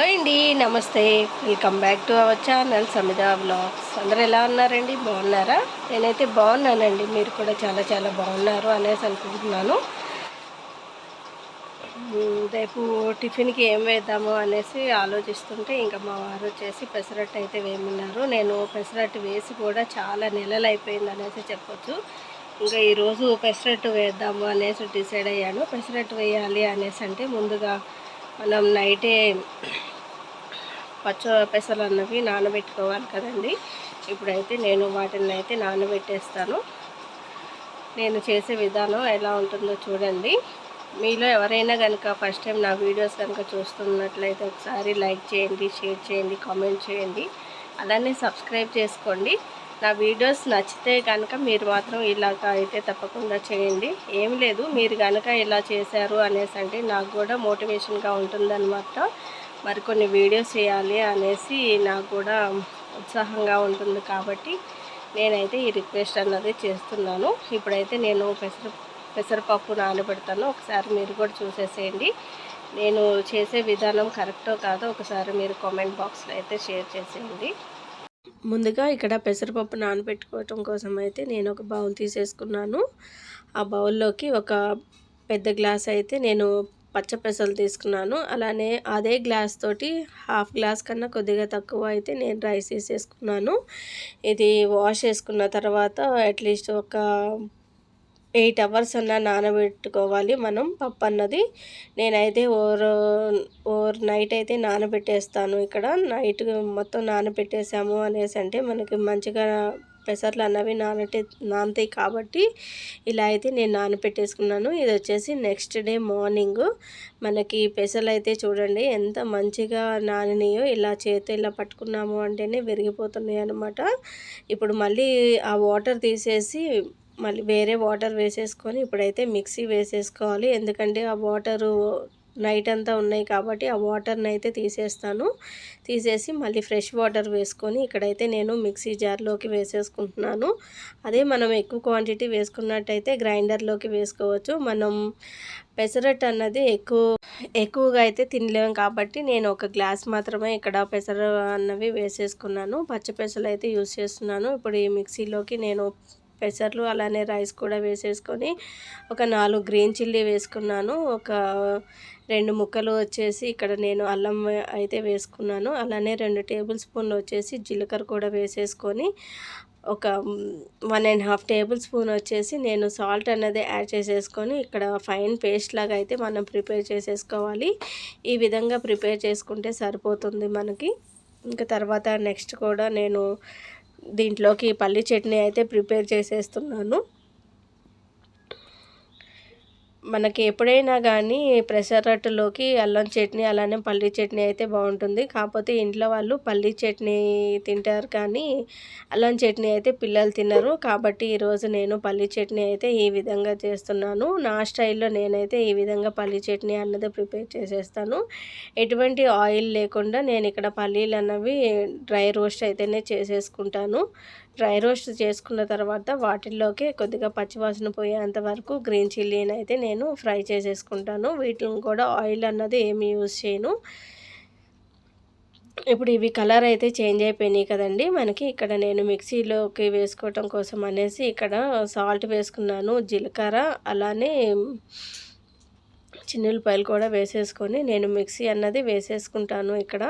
Hi అండి నమస్తే. Welcome back to our channel Samitha blogs అందరూ ఎలా ఉన్నారండి? బాగున్నారా? నేనైతే బాగున్నానండి. మీరు కూడా చాలా చాలా బాగున్నారు అనేసి అనుకుంటున్నాను. రేపు టిఫిన్కి ఏం వేద్దాము అనేసి ఆలోచిస్తుంటే ఇంకా మా వారు వచ్చేసి పెసరట్టు అయితే వేయమన్నారు. నేను పెసరట్టు వేసి కూడా చాలా నెలలు అయిపోయింది అనేసి చెప్పొచ్చు. ఇంకా ఈరోజు పెసరట్టు వేద్దాము అనేసి డిసైడ్ అయ్యాను. పెసరట్టు వేయాలి అనేసి అంటే ముందుగా మనం నైటే పచ్చ పెసలు అన్నవి నానబెట్టుకోవాలి కదండి. ఇప్పుడైతే నేను వాటిని అయితే నానబెట్టేస్తాను. నేను చేసే విధానం ఎలా ఉంటుందో చూడండి. మీలో ఎవరైనా కనుక ఫస్ట్ టైం నా వీడియోస్ కనుక చూస్తున్నట్లయితే ఒకసారి లైక్ చేయండి షేర్ చేయండి కామెంట్ చేయండి. అలానే సబ్స్క్రైబ్ చేసుకోండి. నా వీడియోస్ నచ్చితే కనుక మీరు మాత్రం ఇలాగ అయితే తప్పకుండా చేయండి. ఏం లేదు మీరు కనుక ఇలా చేశారు అనేసి అంటే నాకు కూడా మోటివేషన్గా ఉంటుందన్నమాట మరికొన్ని వీడియోస్ చేయాలి అనేసి నాకు కూడా ఉత్సాహంగా ఉంటుంది కాబట్టి నేనైతే ఈ రిక్వెస్ట్ అన్నది చేస్తున్నాను. ఇప్పుడైతే నేను పెసర పెసరపప్పు నానబెడతాను. ఒకసారి మీరు కూడా చూసేసేయండి. నేను చేసే విధానం కరెక్టో కాదో ఒకసారి మీరు కామెంట్ బాక్స్లో అయితే షేర్ చేసేయండి. ముందుగా ఇక్కడ పెసరపప్పు నానబెట్టుకోవటం కోసం అయితే నేను ఒక బౌల్ తీసేసుకున్నాను. ఆ బౌల్లోకి ఒక పెద్ద గ్లాస్ అయితే నేను పచ్చ పెసలు తీసుకున్నాను. అలానే అదే గ్లాస్ తోటి హాఫ్ గ్లాస్ కన్నా కొద్దిగా తక్కువ అయితే నేను రైస్ తీసేసుకున్నాను ఇది వాష్ చేసుకున్న తర్వాత అట్లీస్ట్ ఒక ఎయిట్ అవర్స్ అన్న నానబెట్టుకోవాలి మనం పప్పు అన్నది. నేనైతే ఓవర్ ఓవర్ నైట్ అయితే నానబెట్టేస్తాను ఇక్కడ. నైట్ మొత్తం నానబెట్టేసాము అనేసి అంటే మనకి మంచిగా పెసర్లు అన్నవి నానటే నానతాయి కాబట్టి ఇలా అయితే నేను నానబెట్టేసుకున్నాను. ఇది వచ్చేసి నెక్స్ట్ డే మార్నింగ్. మనకి పెసర్లు అయితే చూడండి ఎంత మంచిగా నానినాయో ఇలా చేతి ఇలా పట్టుకున్నాము అంటేనే విరిగిపోతున్నాయి అనమాట ఇప్పుడు మళ్ళీ ఆ వాటర్ తీసేసి మళ్ళీ వేరే వాటర్ వేసేసుకొని ఇప్పుడైతే మిక్సీ వేసేసుకోవాలి. ఎందుకంటే ఆ వాటరు నైట్ అంతా ఉన్నాయి కాబట్టి ఆ వాటర్ని అయితే తీసేస్తాను. తీసేసి మళ్ళీ ఫ్రెష్ వాటర్ వేసుకొని ఇక్కడైతే నేను మిక్సీ జార్లోకి వేసేసుకుంటున్నాను. అదే మనం ఎక్కువ క్వాంటిటీ వేసుకున్నట్టయితే గ్రైండర్లోకి వేసుకోవచ్చు. మనం పెసరట్ అన్నది ఎక్కువ ఎక్కువగా అయితే తినలేము కాబట్టి నేను ఒక గ్లాస్ మాత్రమే ఇక్కడ పెసర అన్నవి వేసేసుకున్నాను. పచ్చపెసలు అయితే యూస్ చేస్తున్నాను. ఇప్పుడు ఈ మిక్సీలోకి నేను పెసర్లు అలానే రైస్ కూడా వేసేసుకొని ఒక నాలుగు గ్రీన్ చిల్లీ వేసుకున్నాను. ఒక రెండు ముక్కలు వచ్చేసి ఇక్కడ నేను అల్లం అయితే వేసుకున్నాను. అలానే రెండు టేబుల్ స్పూన్లు వచ్చేసి జీలకర్ర కూడా వేసేసుకొని ఒక one and half tablespoon వచ్చేసి నేను సాల్ట్ అనేది యాడ్ చేసేసుకొని ఇక్కడ ఫైన్ పేస్ట్ లాగా అయితే మనం ప్రిపేర్ చేసేసుకోవాలి. ఈ విధంగా ప్రిపేర్ చేసుకుంటే సరిపోతుంది మనకి. ఇంకా తర్వాత నెక్స్ట్ కూడా నేను దీంట్లోకి పల్లి చట్నీ అయితే ప్రిపేర్ చేసేస్తున్నాను. మనకి ఎప్పుడైనా కానీ ప్రెషర్ రొట్టెలోకి అల్లం చట్నీ అలానే పల్లీ చట్నీ అయితే బాగుంటుంది కాకపోతే ఇంట్లో వాళ్ళు పల్లీ చట్నీ తింటారు కానీ అల్లం చట్నీ అయితే పిల్లలు తినరు. కాబట్టి ఈరోజు నేను పల్లీ చట్నీ అయితే ఈ విధంగా చేస్తున్నాను. నా స్టైల్లో నేనైతే ఈ విధంగా పల్లీ చట్నీ అన్నది ప్రిపేర్ చేసేస్తాను. ఎటువంటి ఆయిల్ లేకుండా నేను ఇక్కడ పల్లీలు అన్నవి డ్రై రోస్ట్ అయితేనే చేసేసుకుంటాను. డ్రై రోస్ట్ చేసుకున్న తర్వాత వాటిల్లోకి కొద్దిగా పచ్చివాసన పోయేంత వరకు గ్రీన్ చిల్లీని అయితే నేను ఫ్రై చేసేసుకుంటాను. వీటిని కూడా ఆయిల్ అన్నది ఏమి యూజ్ చేయను. ఇప్పుడు ఇవి కలర్ అయితే చేంజ్ అయిపోయినాయి కదండి. మనకి ఇక్కడ నేను మిక్సీలోకి వేసుకోవటం కోసం అనేసి ఇక్కడ సాల్ట్ వేసుకున్నాను జీలకర్ర అలానే చిన్నులపాయలు కూడా వేసేసుకొని నేను మిక్సీ అన్నది వేసేసుకుంటాను ఇక్కడ.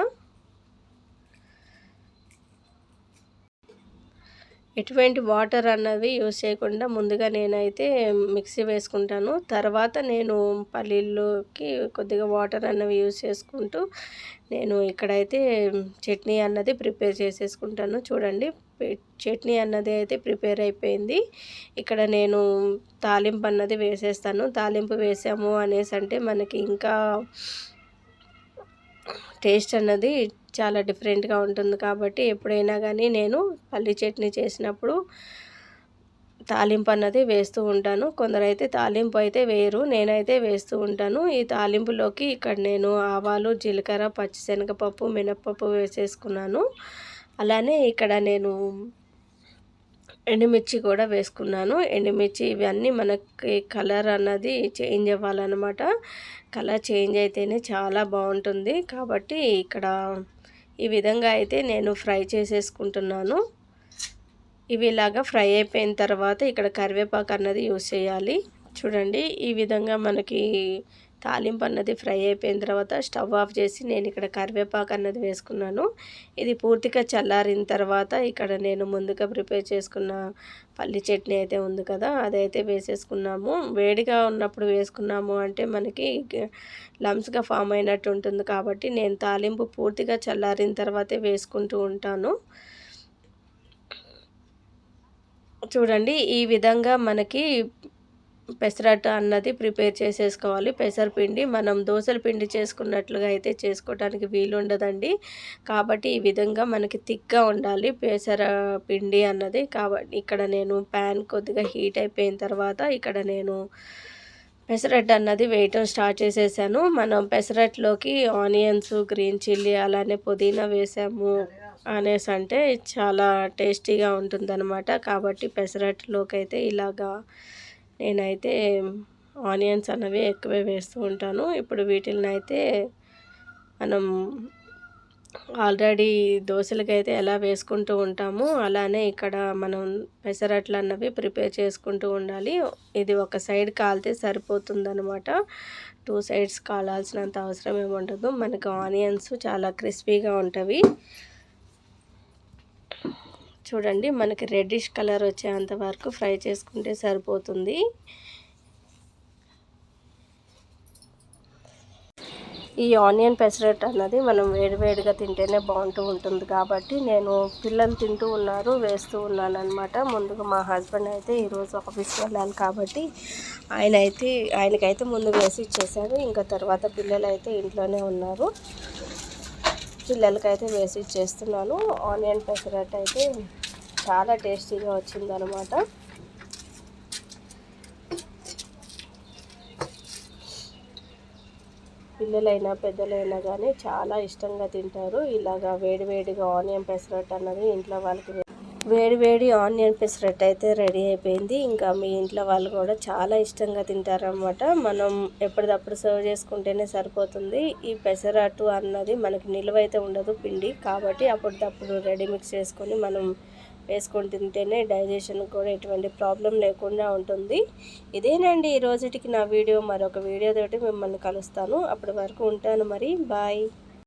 ఎటువంటి వాటర్ అన్నవి యూస్ చేయకుండా ముందుగా నేనైతే మిక్సీ వేసుకుంటాను. తర్వాత నేను పల్లీల్లోకి కొద్దిగా వాటర్ అన్నవి యూజ్ చేసుకుంటూ నేను ఇక్కడైతే చట్నీ అన్నది ప్రిపేర్ చేసేసుకుంటాను. చూడండి చట్నీ అన్నది అయితే ప్రిపేర్ అయిపోయింది. ఇక్కడ నేను తాలింపు అన్నది వేసేస్తాను. తాలింపు వేసాము అనేసి అంటే మనకి ఇంకా టేస్ట్ అన్నది చాలా డిఫరెంట్గా ఉంటుంది కాబట్టి ఎప్పుడైనా కానీ నేను పల్లి చట్నీ చేసినప్పుడు తాలింపు అన్నది వేస్తూ ఉంటాను. కొందరైతే తాలింపు అయితే వేయరు నేనైతే వేస్తూ ఉంటాను. ఈ తాలింపులోకి ఇక్కడ నేను ఆవాలు జీలకర్ర పచ్చిశనగపప్పు మినప్పప్పు వేసేసుకున్నాను. అలానే ఇక్కడ నేను ఎండుమిర్చి కూడా వేసుకున్నాను. ఎండుమిర్చి ఇవన్నీ మనకి కలర్ అన్నది చేంజ్ అవ్వాలన్నమాట. కలర్ చేంజ్ అయితేనే చాలా బాగుంటుంది. కాబట్టి ఇక్కడ ఈ విధంగా అయితే నేను ఫ్రై చేసేసుకుంటున్నాను. ఇవి ఇలాగా ఫ్రై అయిపోయిన తర్వాత ఇక్కడ కరివేపాకు అన్నది యూస్ చేయాలి. చూడండి ఈ విధంగా మనకి తాలింపు అన్నది ఫ్రై అయిపోయిన తర్వాత స్టవ్ ఆఫ్ చేసి నేను ఇక్కడ కరివేపాకు అన్నది వేసుకున్నాను. ఇది పూర్తిగా చల్లారిన తర్వాత ఇక్కడ నేను ముందుగా ప్రిపేర్ చేసుకున్న పల్లి చట్నీ అయితే ఉంది కదా అదైతే వేసేసుకున్నాము. వేడిగా ఉన్నప్పుడు వేసుకున్నాము అంటే మనకి లమ్స్గా ఫామ్ అయినట్టు ఉంటుంది కాబట్టి నేను తాలింపు పూర్తిగా చల్లారిన తర్వాతే వేసుకుంటూ ఉంటాను. చూడండి ఈ విధంగా మనకి పెసరట్టు అన్నది ప్రిపేర్ చేసేసుకోవాలి. పెసరపిండి మనం దోశల పిండి చేసుకున్నట్లుగా అయితే చేసుకోవడానికి వీలు ఉండదండి కాబట్టి ఈ విధంగా మనకి థిక్గా ఉండాలి పెసర పిండి అన్నది. కాబట్టి ఇక్కడ నేను ప్యాన్ కొద్దిగా హీట్ అయిపోయిన తర్వాత ఇక్కడ నేను పెసరట్టు అన్నది వేయటం స్టార్ట్ చేసేసాను. మనం పెసరట్లోకి ఆనియన్స్ గ్రీన్ చిల్లీ అలానే పుదీనా వేసాము అనేసి అంటే చాలా టేస్టీగా ఉంటుందన్నమాట. కాబట్టి పెసరట్టులోకి అయితే ఇలాగా నేనైతే ఆనియన్స్ అనేవి ఎక్కువే వేస్తూ ఉంటాను. ఇప్పుడు వీటిని అయితే మనం ఆల్రెడీ దోశలకి అయితే ఎలా వేసుకుంటూ ఉంటామో అలానే ఇక్కడ మనం పెసరట్లు అన్నవి ప్రిపేర్ చేసుకుంటూ ఉండాలి. ఇది ఒక సైడ్ కాలితే సరిపోతుందనమాట టూ సైడ్స్ కాలాల్సినంత అవసరం ఏమి ఉండదు మనకు ఆనియన్స్ చాలా క్రిస్పీగా ఉంటవి. చూడండి మనకి రెడ్డిష్ కలర్ వచ్చేంత వరకు ఫ్రై చేసుకుంటే సరిపోతుంది. ఈ ఆనియన్ పెసరట్ అన్నది మనం వేడివేడిగా తింటేనే బాగుంటూ ఉంటుంది కాబట్టి నేను పిల్లలు తింటూ ఉన్నారు వేస్తూ ఉన్నాను అనమాట ముందుగా మా హస్బెండ్ అయితే ఈరోజు ఆఫీస్కి వెళ్ళాలి కాబట్టి ఆయన అయితే ఆయనకైతే ముందు వేసి ఇచ్చేసాను ఇంకా తర్వాత పిల్లలు అయితే ఇంట్లోనే ఉన్నారు. పిల్లలకైతే వేసి ఇచ్చేస్తున్నాను. ఆనియన్ పెసరట్ అయితే చాలా టేస్టీగా వచ్చిందనమాట పిల్లలైనా పెద్దలైనా కానీ చాలా ఇష్టంగా తింటారు. ఇలాగా వేడివేడిగా ఆనియన్ పెసరట్ అన్నది ఇంట్లో వాళ్ళకి వేడివేడి ఆనియన్ పెసరట్ అయితే రెడీ అయిపోయింది. ఇంకా మీ ఇంట్లో వాళ్ళు కూడా చాలా ఇష్టంగా తింటారనమాట మనం ఎప్పటికప్పుడు సర్వ్ చేసుకుంటేనే సరిపోతుంది. ఈ పెసరట్టు అన్నది మనకి నిలువ అయితే ఉండదు పిండి. కాబట్టి అప్పటికప్పుడు రెడీ మిక్స్ చేసుకొని మనం వేసుకొని తింటేనే డైజెషన్ కూడా ఎటువంటి ప్రాబ్లం లేకుండా ఉంటుంది. ఇదేనండి ఈ రోజుటికి నా వీడియో. మరొక వీడియో తోటి మిమ్మల్ని కలుస్తాను. అప్పటి వరకు ఉంటాను మరి. బాయ్.